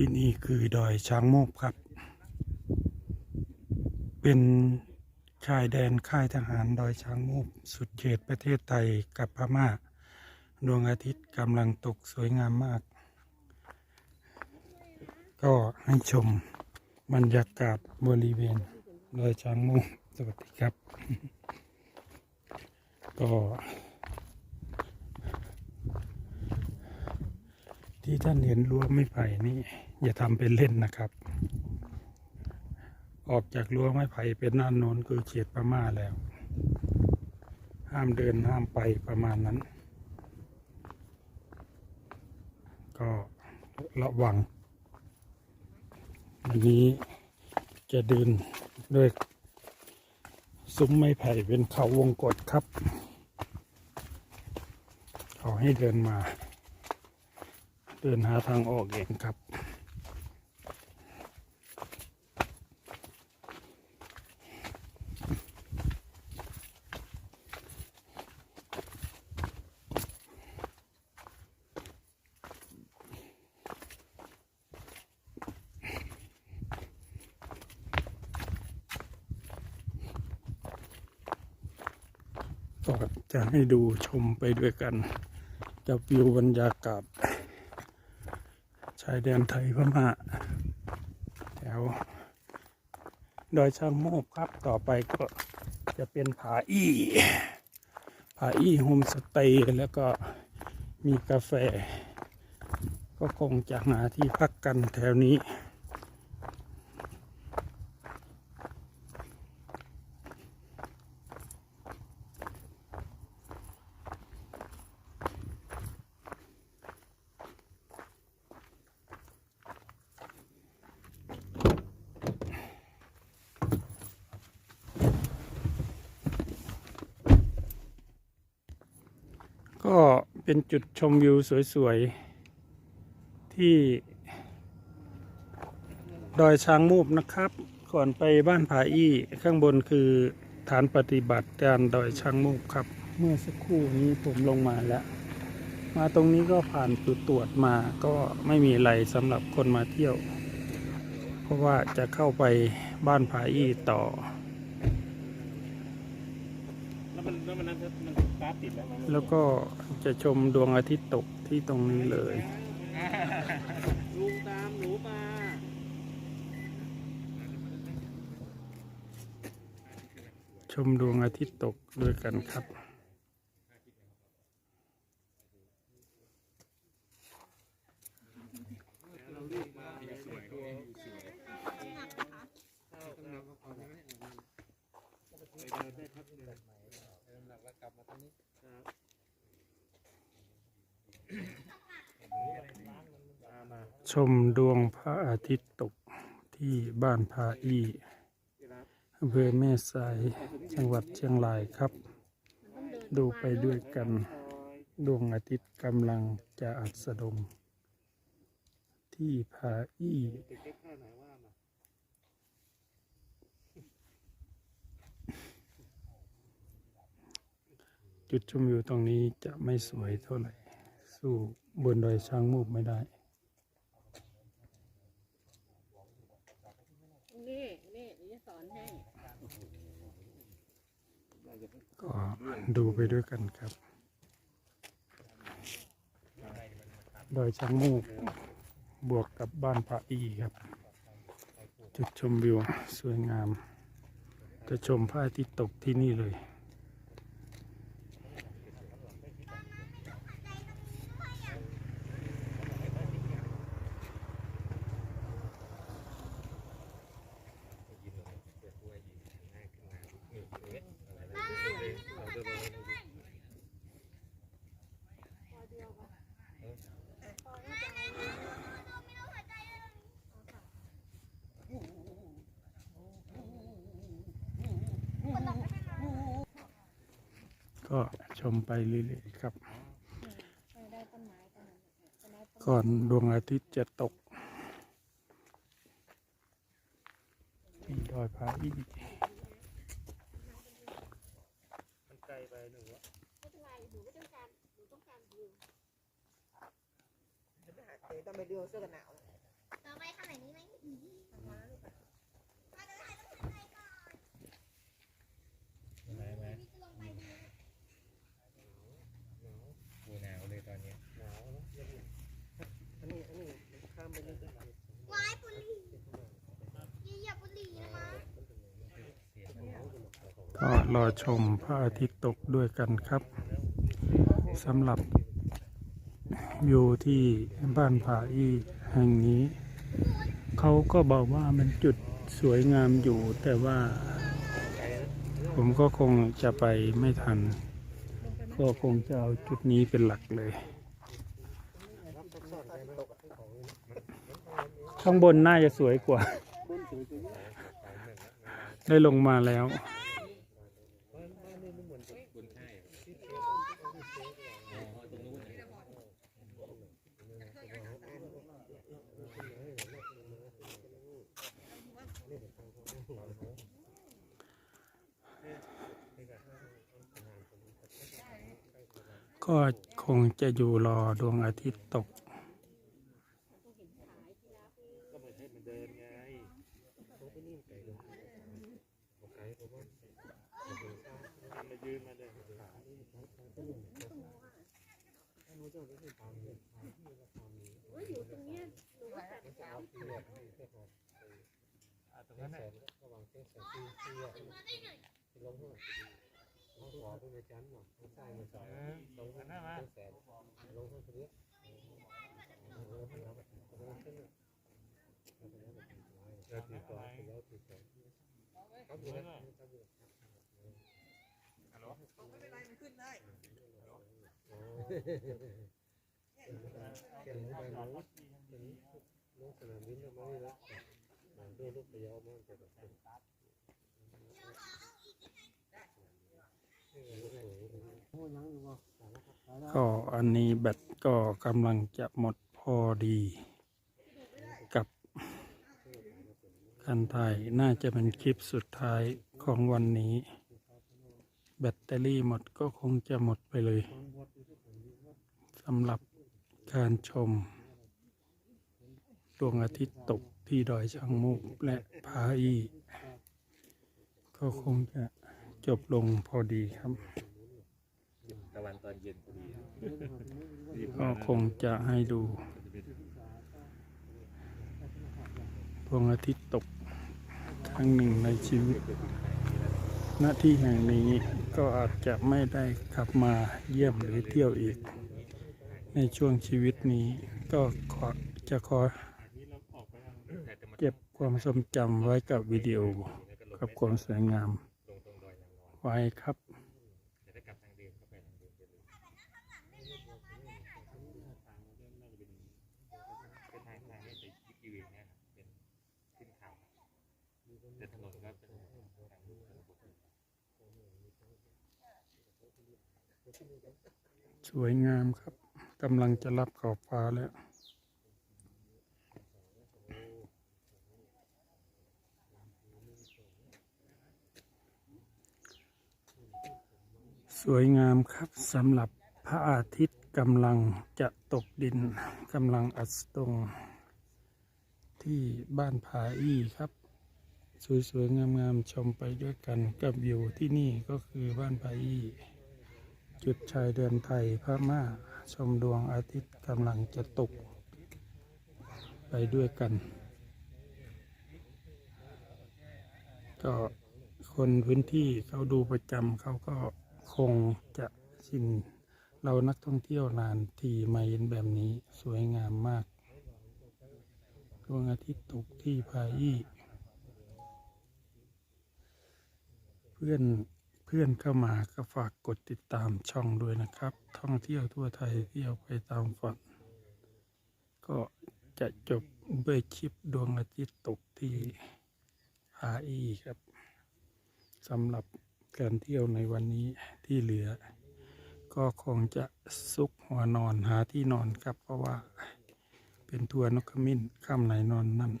ที่นี่คือดอยช้างโมกครับ เป็นชายแดนค่ายทหารดอยช้างโมกสุดเขตประเทศไทยกับพม่า ดวงอาทิตย์กำลังตกสวยงามมาก ก็ให้ชมบรรยากาศบริเวณดอยช้างโมกสวัสดีครับ ก็ที่ท่านเห็นรั้วไม้ไผ่นี่ อย่าทำเป็นเล่นนะครับ ออกจากรั้วไม้ไผ่เป็นด้านโนนคือเขตพม่าแล้ว ห้ามเดินห้ามไปประมาณนั้น ก็ระวังอันนี้จะเดินด้วยซุ้มไม้ไผ่เป็นเขาวงกฏครับ เขาให้เดินมา เดินหาทางออกเองครับ ก็จะให้ดูชมไปด้วยกันกับวิวบรรยากาศชายแดนไทยพม่าแถวดอยช้างโมกครับต่อไปก็จะเป็นผาอี้ผาอี้โฮมสเตย์แล้วก็มีกาแฟ ก็คงจะหาที่พักกันแถวนี้ ก็เป็นจุดชมวิวสวยๆ ที่ดอยช้างมูบนะครับ ก่อนไปบ้านผาอี้ข้างบนคือฐานปฏิบัติการดอยช้างมูบครับ เมื่อสักครู่นี้ผมลงมาแล้ว มาตรงนี้ก็ผ่านจุดตรวจมาก็ไม่มีอะไรสำหรับคนมาเที่ยว เพราะว่าจะเข้าไปบ้านผาอี้ต่อ มันแล้วมันนั้นมันกราฟติดแล้วมันแล้วก็จะชมดวงอาทิตย์ตกที่ตรงนี้เลย ลุงตามหนูมาชมดวงอาทิตย์ตกด้วยกันครับ ชมดวงพระอาทิตย์ตกที่บ้านพาอีอำเภอแม่สายจังหวัดเชียงรายครับ ดูไปด้วยกัน ดวงอาทิตย์กำลังจะอัสดง ที่ผาอีจุดชมวิวตรงนี้จะไม่สวยเท่าไหร่ สู้บนดอยช้างมูกไม่ได้ นี่นี่เดี๋ยวจะสอนให้ ก็ดูไปด้วยกันครับ ดอยช้างมูกบวกกับบ้านพระอีครับ จุดชมวิวสวยงาม จะชมพระอาทิตย์ตกที่นี่เลย ก็ชมไปเรื่อยๆครับ ก่อนดวงอาทิตย์จะตก ที่ดอยพระอีมันไกลไปหนูอะไม่เป็นไรหนูก็ต้องการ ตองการวิวต้องไปดูเสื้อกันหนาวต่อไปข้างไหนนี้ไหมมาจะถ่ายต้องถ่ายก่อนไหนไหนพี่จะลงไปดูกูหนาวเลยตอนนี้หนาววายบุหรี่อย่าบุรี่นะมาก็รอชมพระอาทิตย์ตกด้วยกันครับสำหรับ วิวที่บ้านผาอีแห่งนี้ เขาก็บอกว่ามันจุดสวยงามอยู่ แต่ว่าผมก็คงจะไปไม่ทัน ก็คงจะเอาจุดนี้เป็นหลักเลย ข้างบนน่าจะสวยกว่า ได้ลงมาแล้ว ก็คงจะอยู่รอดวงอาทิตย์ตก ตรงนั้นน่ะระว่างเส้นสายที่ที่ที่ลงข้างหลัง เขาขอเป็นในชั้นหน่อยข้างใต้มันสองลงข้างหน้ามาแสนลงข้างตรงนี้ลงข้างหลังลงข้างหน้าเราตีก่อนแล้วตีก่อนครับอยู่นะครับอยู่ฮัลโหลไม่เป็นไรมันขึ้นได้เก่งไปลงลงสนามบินแล้วมาแล้วด้วยลูกพยาวมันจะแบบเป็น ก็อันนี้แบตก็กำลังจะหมดพอดี กับการถ่ายน่าจะเป็นคลิปสุดท้ายของวันนี้ แบตเตอรี่หมดก็คงจะหมดไปเลยสำหรับการชมดวงอาทิตย์ตกที่ดอยช่างมุกและผาอีก็คงจะ จบลงพอดีครับ ตะวันตอนเย็นพอดีก็คงจะให้ดูดวงอาทิตย์ตกครั้งหนึ่งในชีวิต หน้าที่แห่งนี้ก็อาจจะไม่ได้กลับมาเยี่ยมหรือเที่ยวอีก ในช่วงชีวิตนี้ก็ขอจะขอเก็บความทรงจำไว้กับวิดีโอ กับความสวยงาม ไว้ครับแต่ถ้กลับทางเดิมเข้าไปทางเดิมจะเลยเป็นทางทางไม่ไปยิบยืนนะเป็นขึ้นเขาแต่ถนนก็เป็นทางทางบกสวยงามครับกำลังจะรับขอบฟ้าแล้ว วยงามครับสำหรับพระอาทิตย์กำลังจะตกดินกำลังอัสตงที่บ้านผาอี้ครับ สวยๆงามๆชมไปด้วยกันกับวิวที่นี่ก็คือบ้านผาอี้จุดชายแดนไทยพม่าชมดวงอาทิตย์กำลังจะตก ไปด้วยกัน ก็คนพื้นที่เขาดูประจำเขาก็ คงจะชินเรานักท่องเที่ยวนานทีมาเห็นแบบนี้สวยงามมากดวงอาทิตย์ตกที่พายีเพื่อนเพื่อนเข้ามาก็ฝากกดติดตามช่องด้วยนะครับ ท่องเที่ยวทั่วไทยเที่ยวไปตามฝันก็จะจบด้วยคลิปดวงอาทิตย์ตกที่พาอีครับสำหรับ การเที่ยวในวันนี้ที่เหลือ ก็คงจะซุกหัวนอนหาที่นอนครับ เพราะว่าเป็นทัวร์นกขมิ้นข้ามไหนนอนนั่น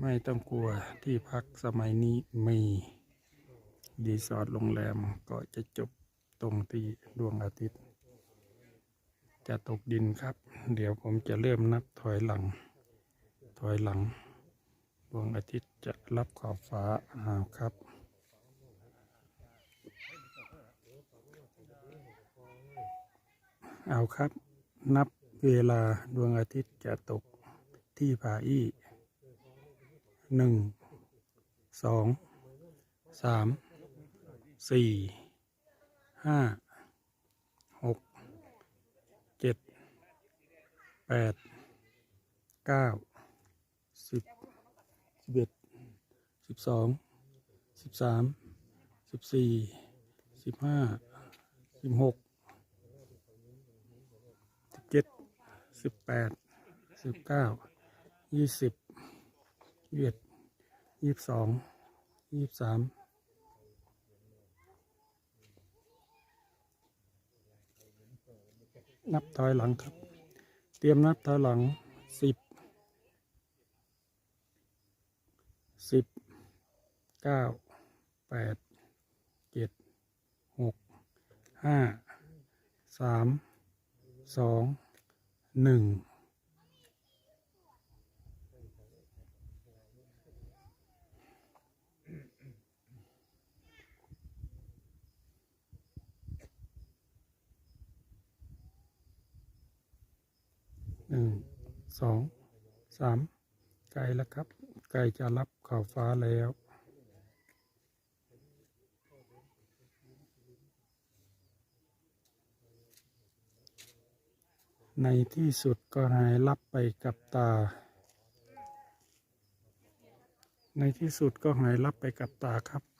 ไม่ต้องกลัวที่พักสมัยนี้มีรีสอร์ทโรงแรมก็จะจบตรงที่ดวงอาทิตย์ จะตกดินครับ เดี๋ยวผมจะเริ่มนับถอยหลัง ถอยหลัง ดวงอาทิตย์จะรับขอบฟ้าอ้าวครับ เอาครับ นับเวลาดวงอาทิตย์จะตกที่ผาอี้หนึ่งสองสามสี่ห้าหกเจ็ดแปดเก้าสิบสิบเอ็ดสิบสองสิบสามสิบสี่สิบห้าสิบหก สิบเจ็ด สิบแปดสิบเก้ายี่สิบยี่สิบเอ็ดยี่สิบสองยี่สิบสามนับถอยหลังครับ เตรียมนับถอยหลังสิบสิบเก้าแปดเจ็ดหกห้าสามสอง หนึ่งหนึ่งสองสามไกลแล้วครับ ไกลจะรับขอบฟ้าแล้ว ในที่สุดก็หายลับไปกับตา ในที่สุดก็หายลับไปกับตาครับ